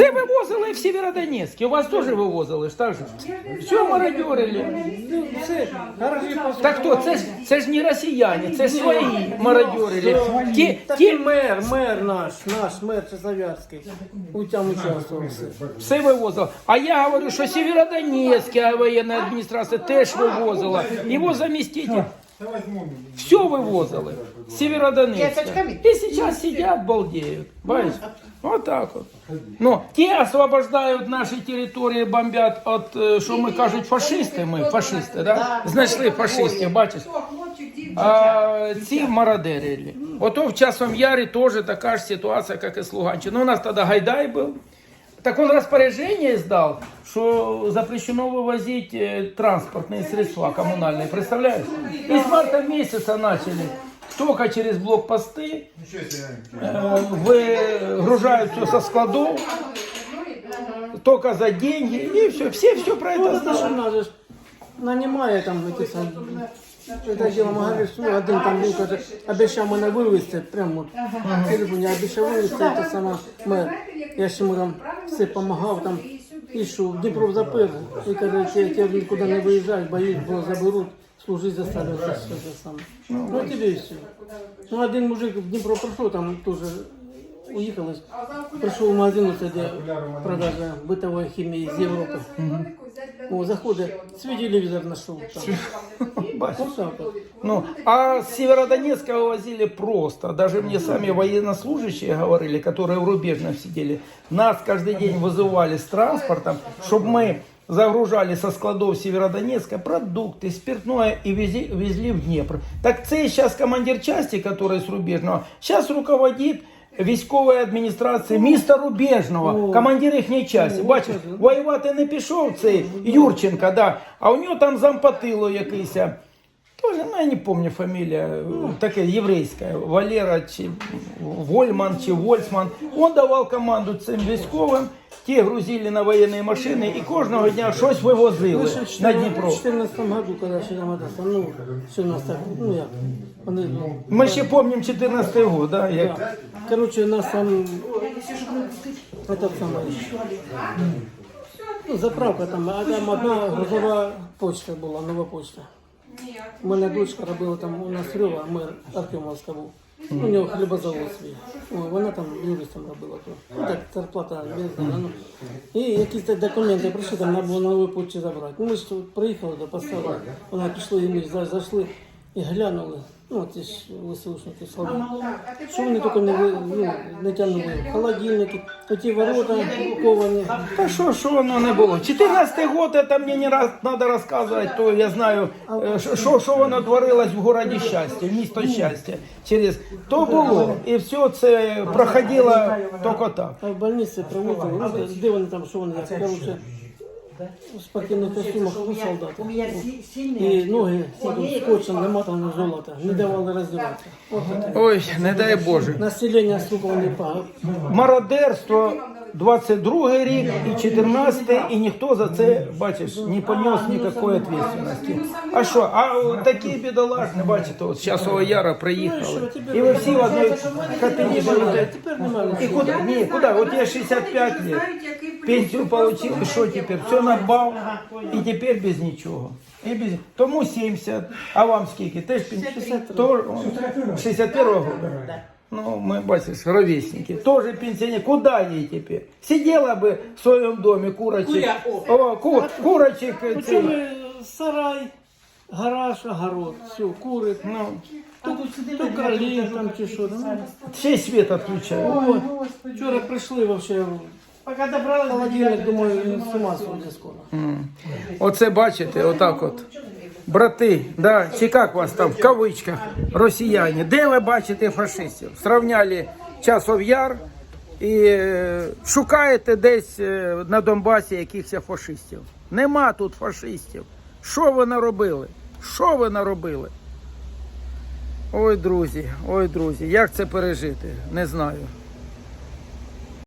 Це вивозили в Сєвєродонецьк. І вас теж вивозили ж так же? Все мародьорили. Все. Так хто? Це ж це ж не росіяни, це ж свої мародьорили. Ті, Так ті мер, мер наш, наш мер Часовярський. У цьому участвував все. все вивозили. А я говорю, що Сєвєродонецька воєнна адміністрація теж вивозила. Його заміститель. Все вывозили. Северодонецка. И сейчас сидят, балдеют. Бачиш? Вот так вот. Ну, те освобождают наши территории, бомбят от, е, що ми кажуть, фашисти, ми, фашисти, да? Знайшли фашистів, бачиш? А ці мародерили. Ото в Часом Ярі теж така ж ситуація, як і з Луганщини. Ну, у нас тоді Гайдай був. Так он распоряжение издал, что запрещено вывозить э, транспортные средства коммунальные, представляешь? И с марта месяца начали. Только через блокпосты э, выгружают все со складов, только за деньги, и все, все, все про это знают. нанімає там эти сам. Это дело один там був, каже, обіцяв мене вивезти, прямо в телефоні, обіцяв вивезти, це сама мер. Я ж йому там все допомагав, там, ішов, Дніпро запер, і каже, я тебе нікуди не виїжджай, боюсь, бо заберуть, служити заставлять, це все те саме. Ну, тебе все. Ну, один мужик в Дніпро прийшов, там теж уїхали, прийшов в магазин, це де продажа битової хімії з Європи. О, заходить, свій телевізор знайшов там. Бачиш? Ось так от. Ну, а с Северодонецка вывозили просто. Даже мне сами военнослужащие говорили, которые в рубежном сидели, нас каждый день вызывали с транспортом, чтобы мы загружали со складов Северодонецка продукты, спиртное и вези, везли в Днепр. Так це сейчас командир части, который с рубежного, сейчас руководит військової адміністрації міста Рубежного, командир їхньої частини. Бачиш, воювати не пішов цей Юрченка, да, а у нього там зампатило якийсь Тоже, ну, я не помню фамилия, э, такая еврейская, Валера чи Вольман чи Вольцман. Он давав команду цим військовим, ті грузили на воєнні машини і кожного дня щось вивозили Ну, ще в на Дніпро. 2014 году, коли ще там, это, ну, що у нас так, ну як, вони, ну, Ми ще пам'ятаємо 14 год, да, як да. Короче, у нас там, этот самый, ну, заправка там, а там одна грузова почта була, нова почта. У мене дочка робила там, у нас Рьова, мер Артемовська був. У нього хлібозавод свій. Ой, вона там юристом робила. То. Ну так, зарплата не знаю. Ну. І якісь документи прийшли, там треба було на новій почті забрати. Ну, ми ж приїхали до поставили. Вона пішла і ми зайшли і глянули. Ну, ці ж ВСУшники слава. Що вони тільки не, ви- ну, не тягнули? Холодильники, оті ворота ковані. Та що, що воно не було? 14 год, це мені не раз треба розказувати, то я знаю, е, що- що, що воно творилось в городі щастя, місто щастя. Через то було. І все це проходило тільки так. А в больниці привозили, ну, де вони там, що вони, в спортивних костюмах, ну, солдати. І ноги скотчем намотані золото, не давали роздіватися. Ой, не дай Боже. Населення, сука, вони па. Мародерство 22 рік і 14 і ніхто за це, бачиш, не понес ніякої відповідальності. А що, а от такі бідолашні, бачите, от з Часового Яра приїхали. І ви всі в одній хатині живете. Тепер немає. І куди? Ні, куди? От я 65 лет. Пенсію получил, і що тепер? Все надбав, і тепер без нічого. І без... Тому 70, а вам скільки? Теж 50? То- 61-го року? Ну, ми, бачиш, ровесники. Тоже пенсионер. Куда ей теперь? Сидела бы в своем доме, курочек. О, ку, курочек. ми сарай, гараж, огород, все, кури. Ну, Тут, тут кролі там чи що. Ну, й свет отключают. Ой, вчора прийшли вообще. Пока добрали холодильник, думаю, він з ума сходить скоро. Оце бачите, отак от. Брати, да, чи як вас там в кавичках росіяни, де ви бачите фашистів? Сравняли часов яр і е, шукаєте десь е, на Донбасі якихось фашистів. Нема тут фашистів. Що ви наробили? Що ви наробили? Ой, друзі, ой, друзі, як це пережити? Не знаю.